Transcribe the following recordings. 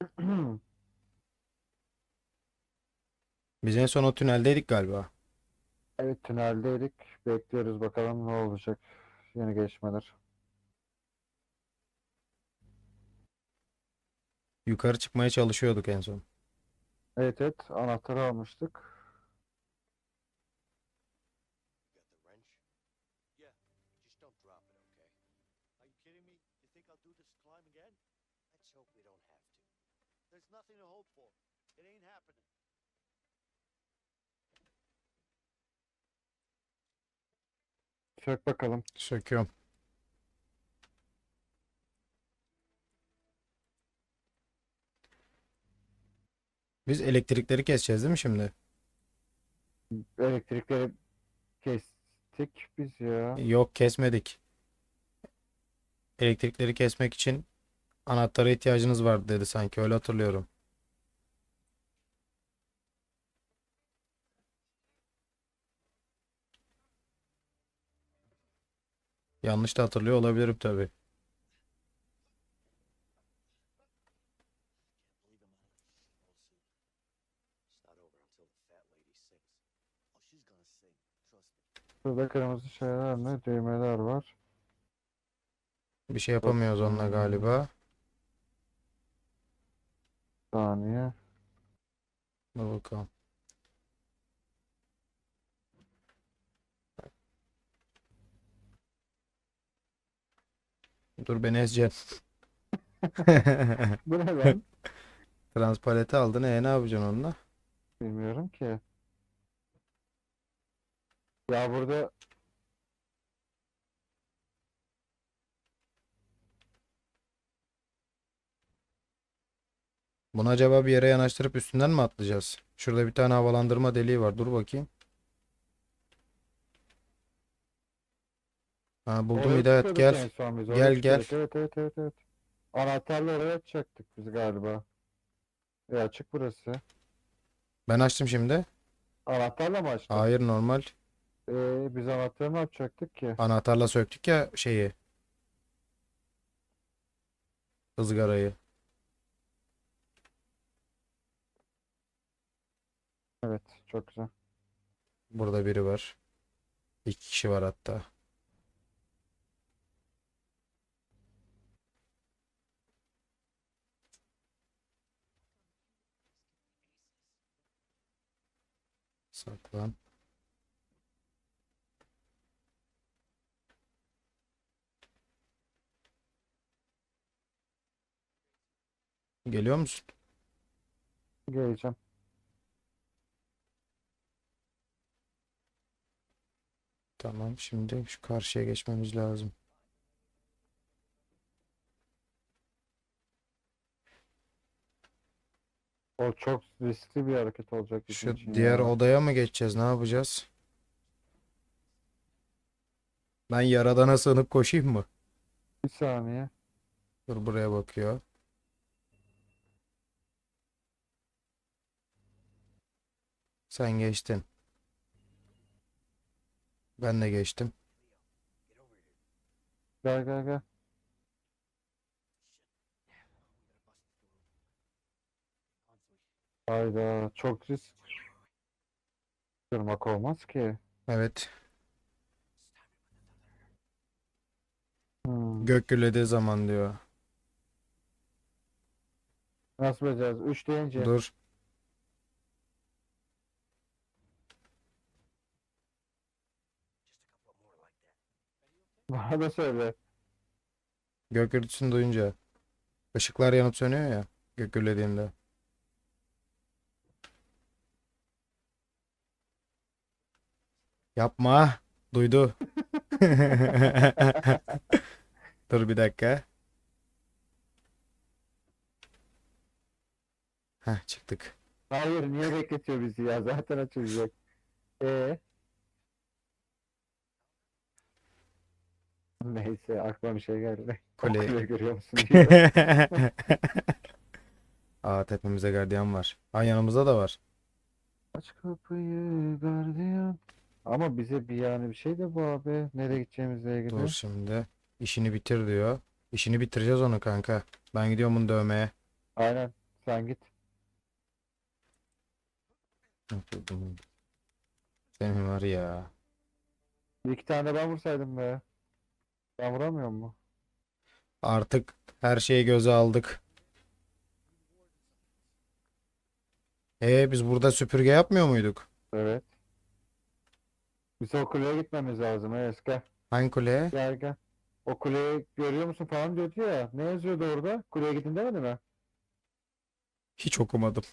Biz en son o tüneldeydik galiba. Evet tüneldeydik. Bekliyoruz bakalım ne olacak. Yeni gelişmeler. Yukarı çıkmaya çalışıyorduk en son. Evet evet anahtarı almıştık. There's nothing to hope for. It ain't happening. Çök bakalım. Söküyorum. Biz elektrikleri keseceğiz değil mi şimdi? Elektrikleri kestik biz ya. Yok kesmedik. Elektrikleri kesmek için anahtara ihtiyacınız vardı dedi sanki öyle hatırlıyorum. Yanlış da hatırlıyor olabilirim me. Şurada kırmızı şeyler ne? Düğmeler var. Bir şey yapamıyoruz onunla galiba. Saniye. Dur bakalım. Dur beni ezeceksin. Bu ne lan? Transpaleti aldın. E ne yapacaksın onunla? Bilmiyorum ki. Ya burada Bunu acaba bir yere yanaştırıp üstünden mi atlayacağız? Şurada bir tane havalandırma deliği var. Dur bakayım. Ha buldum oraya Hidayet gel. Gel, gel. Evet evet evet evet. Anahtarla oraya açacaktık biz galiba. E açık burası. Ben açtım şimdi. Anahtarla mı açtık? Hayır normal. Ee, biz anahtarı ne yapacaktık ki? Anahtarla söktük ya şeyi. ızgarayı. Evet çok güzel. Burada biri var. İki kişi var hatta. Saklan. Geliyor musun? Geleceğim. Tamam, şimdi şu karşıya geçmemiz lazım. O çok riskli bir hareket olacak Şu için diğer ya. odaya mı geçeceğiz? Ne yapacağız? Ben yaradana sığınıp koşayım mı? Bir saniye. Dur buraya bakıyor. Sen geçtin. Ben de geçtim. Gel gel gel. Hayda çok risk. Kırmak olmaz ki. Evet. Hmm. Gök gürlediği zaman diyor. Nasıl becereceğiz? 3 deyince. Dur. Bana da söyle. Gök gürültüsünü duyunca. Işıklar yanıp sönüyor ya. Gök gürlediğinde. Yapma. Duydu. Dur bir dakika. Heh çıktık. Hayır niye bekletiyor bizi ya? Zaten açılacak. Ee? Neyse aklıma bir şey geldi. Kule. kule görüyor musun. Aa tepemizde gardiyan var. Aa yanımızda da var. Aç kapıyı gardiyan. Ama bize bir yani bir şey de bu abi. Nereye gideceğimizle ilgili. Dur şimdi. İşini bitir diyor. İşini bitireceğiz onu kanka. Ben gidiyorum bunu dövmeye. Aynen. Sen git. Senin var ya. Bir iki tane ben vursaydım be. Ben vuramıyor mu? Artık her şeyi göze aldık. E biz burada süpürge yapmıyor muyduk? Evet. Biz o kuleye gitmemiz lazım. Gel. Hangi kuleye? Gel gel. O kuleyi görüyor musun falan diyordu ya. Ne yazıyordu orada? Kuleye gidin demedi mi? Hiç okumadım.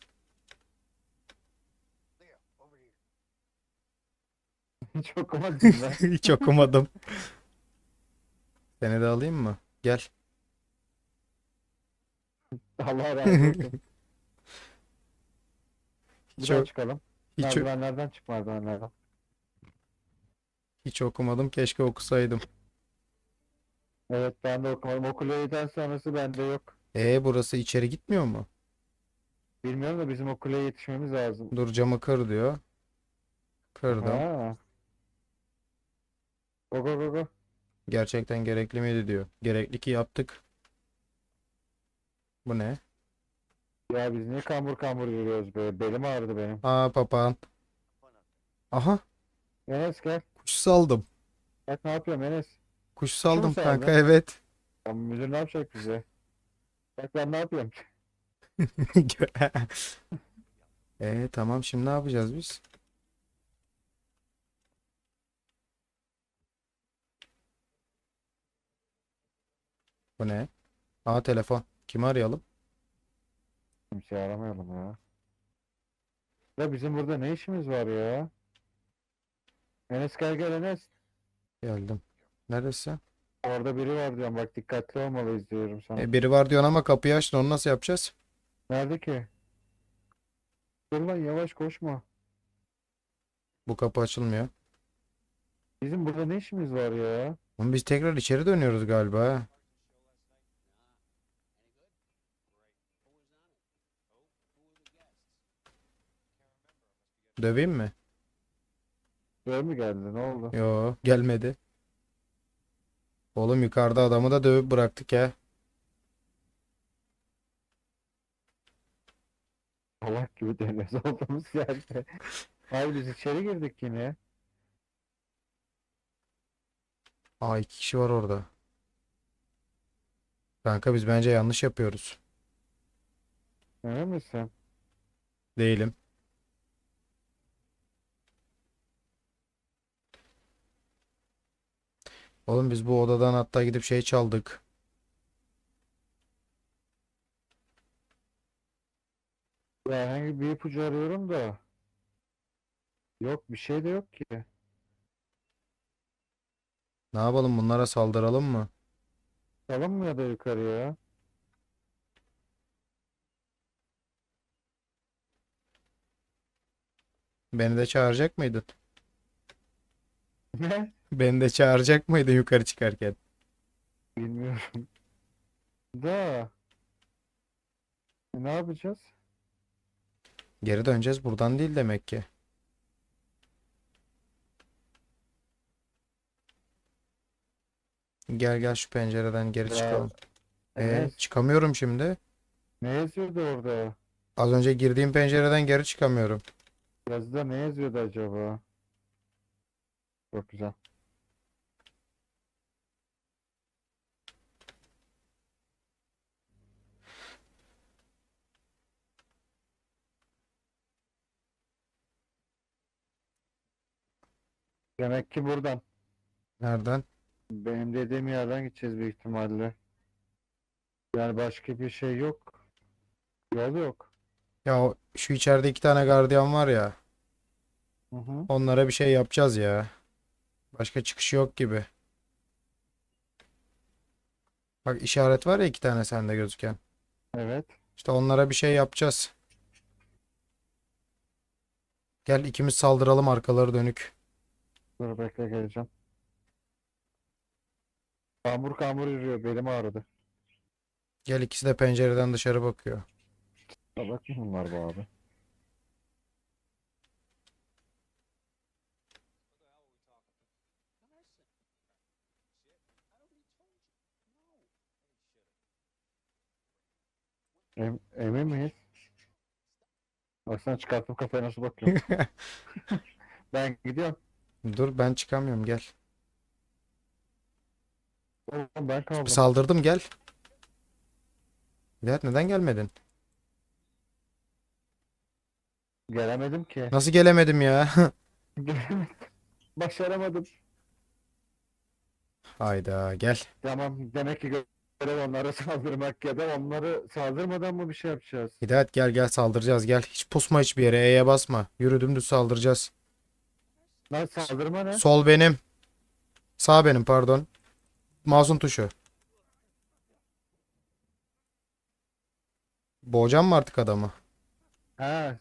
Hiç okumadın ben. Hiç okumadım. Seni de alayım mı? Gel. Allah razı olsun. Hiç, Buradan o- çıkalım. hiç, o- Merdivenlerden çık merdivenlerden. hiç okumadım. Keşke okusaydım. Evet ben de okumadım. O kuleyden sonrası bende yok. E burası içeri gitmiyor mu? Bilmiyorum da bizim o kuleye yetişmemiz lazım. Dur camı kır diyor. Kırdım. Ha. Go go go go. Gerçekten gerekli miydi diyor. Gerekli ki yaptık. Bu ne? Ya biz niye kambur kambur yürüyoruz be? Belim ağrıdı benim. Aa papağan. Aha Enes gel. kuş saldım. Bak ne yapıyorum Enes. Kuş saldım saldın? kanka evet. Ya müdür ne yapacak bize? Bak ben ne yapıyorum? E tamam şimdi ne yapacağız biz? Bu ne? Aa telefon. Kimi arayalım? Kimseyi aramayalım ya. Ya bizim burada ne işimiz var ya? Enes gel gel Enes. Geldim. Neresi? Orada biri var diyorum bak dikkatli olmalıyız diyorum sana. E, biri var diyorsun ama kapıyı açtın onu nasıl yapacağız? Nerede ki? Dur lan yavaş koşma. Bu kapı açılmıyor. Bizim burada ne işimiz var ya? Oğlum biz tekrar içeri dönüyoruz galiba. ha. Döveyim mi? Böyle mi geldi? Ne oldu? Yo gelmedi. Oğlum yukarıda adamı da dövüp bıraktık ya. Allah gibi deniyoruz olduğumuz yerde. Abi biz içeri girdik yine. Aa iki kişi var orada. Kanka biz bence yanlış yapıyoruz. Emin misin? Değilim. Oğlum biz bu odadan hatta gidip şey çaldık. Ya herhangi bir ipucu arıyorum da. Yok bir şey de yok ki. Ne yapalım bunlara saldıralım mı? Salın mı ya da yukarıya? Beni de çağıracak mıydın? Ne? Beni de çağıracak mıydın yukarı çıkarken? Bilmiyorum. Da. E, ne yapacağız? Geri döneceğiz buradan değil demek ki. Gel gel şu pencereden geri Ya, çıkalım. Ee, Enes, çıkamıyorum şimdi. ne yazıyordu orada? Az önce girdiğim pencereden geri çıkamıyorum. Yazıda ne yazıyordu acaba? Çok güzel. Demek ki buradan. Nereden? Benim dediğim yerden gideceğiz büyük ihtimalle. Yani başka bir şey yok. Yol yok. Ya o- şu içeride iki tane gardiyan var ya. Hı hı. Onlara bir şey yapacağız ya. Başka çıkışı yok gibi. Bak işaret var ya iki tane sende gözüken. Evet. İşte onlara bir şey yapacağız. Gel ikimiz saldıralım arkaları dönük. Dur bekle geleceğim. Kambur kambur yürüyor. Belim ağrıdı. Gel ikisi de pencereden dışarı bakıyor. Salak mı bunlar bu abi? Em- emin miyiz? Baksana çıkarttım kafaya nasıl bakıyorum. Ben gidiyorum. Dur ben çıkamıyorum gel. Ben kaldım. Saldırdım gel. Gel neden gelmedin? Gelemedim ki. Nasıl gelemedim ya? Gelemedim. Başaramadım. Hayda gel. Tamam demek ki görev onlara saldırmak ya da onları saldırmadan mı bir şey yapacağız? Hidayet gel gel saldıracağız gel. Hiç pusma hiçbir yere E'ye basma. Yürü dümdüz saldıracağız. Lan saldırma ne? Sol benim. Sağ benim pardon. Mouse'un tuşu. Boğacağım mı artık adamı? Ha.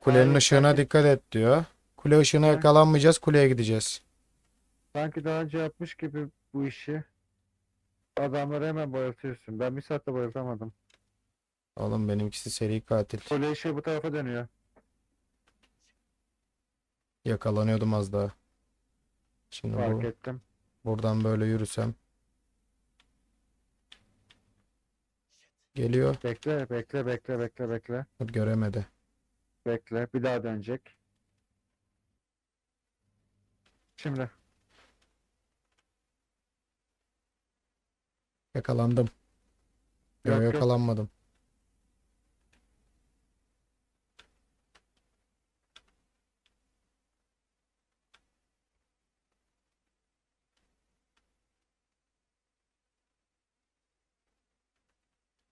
Kulenin ışığına sanki- dikkat et diyor. Kule ışığına yakalanmayacağız. Kuleye gideceğiz. sanki daha önce yapmış gibi bu işi. Adamları hemen bayıltıyorsun. Ben bir saatte bayıltamadım. Oğlum benimkisi seri katil. Kule ışığı bu tarafa dönüyor. Yakalanıyordum az daha. Şimdi Fark bu, ettim. buradan böyle yürüsem. Geliyor. Bekle, bekle, bekle, bekle, bekle. Dur, Göremedi. Bekle. Bir daha dönecek. Şimdi. Yakalandım. Yok Yok, yok. yakalanmadım.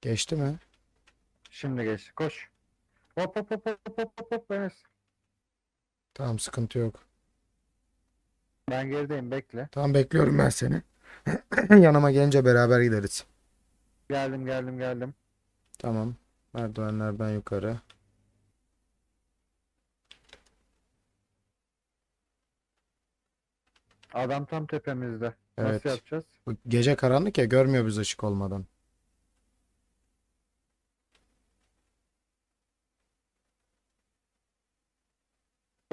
Geçti mi? Şimdi geçti. Koş. Hop hop hop hop hop hop hop Enes. Tamam sıkıntı yok. Ben gerideyim bekle. Tamam bekliyorum ben seni. Yanıma gelince beraber gideriz. Geldim geldim geldim. Tamam. Merdivenlerden yukarı. Adam tam tepemizde. Evet. Nasıl yapacağız? Bu gece karanlık ya görmüyor biz ışık olmadan.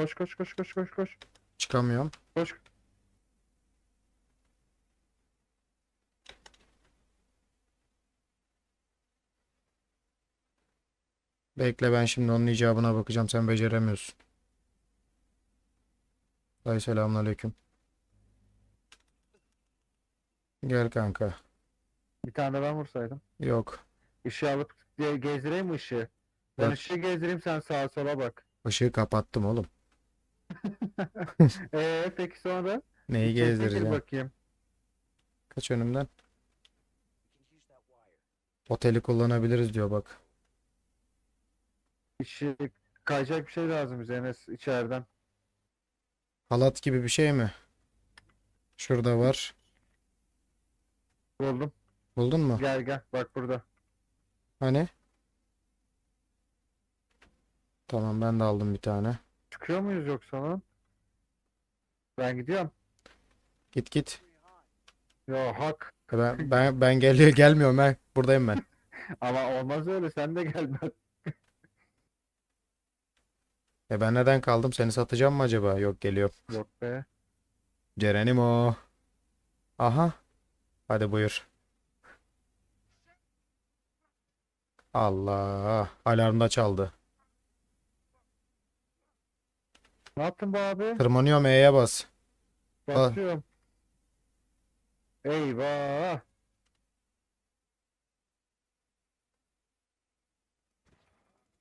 Koş koş koş koş koş koş. Çıkamıyorum. Koş. Bekle ben şimdi onun icabına bakacağım. Sen beceremiyorsun. Dayı selamünaleyküm. Gel kanka. Bir tane de ben vursaydım. Yok. Işığı alıp gezdireyim mi ışığı? Ben Bak. ışığı gezdireyim sen sağa sola bak. Işığı kapattım oğlum. Ee peki sonra? Neyi çekil gezdireceğim? bakayım. Kaç önümden? Oteli kullanabiliriz diyor bak. Işığı kayacak bir şey lazım bize Enes içeriden. Halat gibi bir şey mi? Şurada var. Buldum. Buldun mu? Gel gel bak burada. Hani? Tamam ben de aldım bir tane. Çıkıyor muyuz yoksa lan? Ben gidiyorum. Git git. Yo hak. Ben ben ben geliyor gelmiyorum ben. Buradayım ben. Ama olmaz öyle sen de gel bak. E ben neden kaldım? Seni satacağım mı acaba? Yok geliyor. Yok be. Ceren'im o. Aha. Hadi buyur. Allah. Alarm da çaldı. Ne yaptın bu abi? Tırmanıyorum E'ye bas. Basıyorum. Eyvah.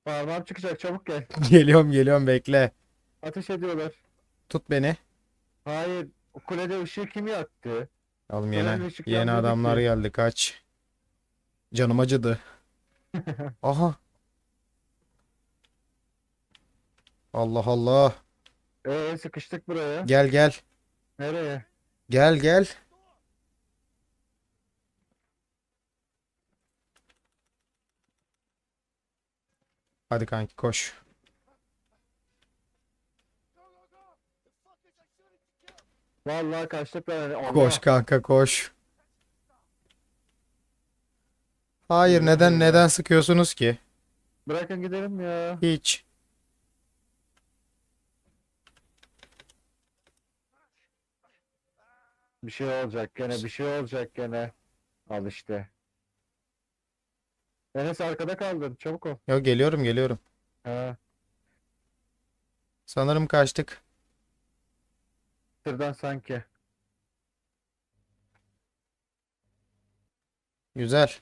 Parmağım çıkacak çabuk gel. Geliyorum geliyorum bekle. Ateş ediyorlar. Tut beni. Hayır. O kulede ışığı kim yaktı? Oğlum Gören yeni ışık yeni adamlar bitti. geldi kaç. Canım acıdı. Aha. Allah Allah. Ee sıkıştık buraya. Gel gel. Nereye? Gel gel. Hadi kanki koş. Vallahi kaçtık ben. Allah. Koş kanka koş. Hayır neden neden sıkıyorsunuz ki? Bırakın gidelim ya. Hiç. Bir şey olacak gene, bir şey olacak gene. Al işte. Enes arkada kaldın, çabuk ol. Yok geliyorum geliyorum. Ha, Sanırım kaçtık. tırdan sanki. Güzel.